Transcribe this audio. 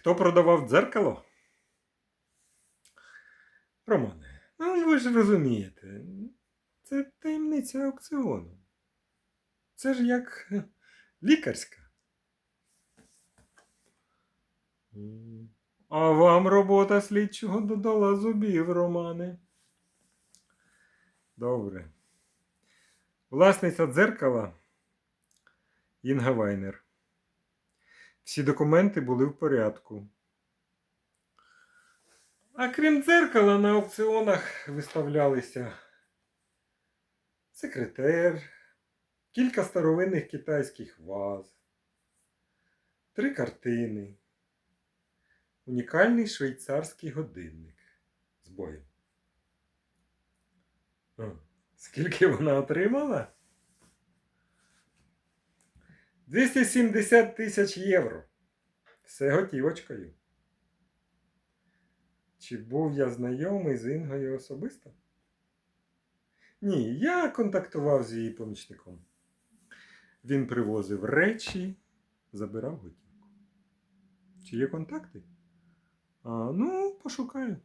Хто продавав дзеркало? Романе, ну ви ж розумієте, це таємниця аукціону. Це ж як лікарська. А вам робота слідчого додала зубів, Романе. Добре. Власниця дзеркала Інга Вайнер. Всі документи були в порядку. А крім дзеркала, на аукціонах виставлялися секретер, кілька старовинних китайських ваз, три картини, унікальний швейцарський годинник з боєм. Скільки вона отримала? 270 тисяч євро. Все готівочкою. Чи був я знайомий з Інгою особисто? Ні, я контактував з її помічником. Він привозив речі, забирав готівку. Чи є контакти? А, ну, пошукаю.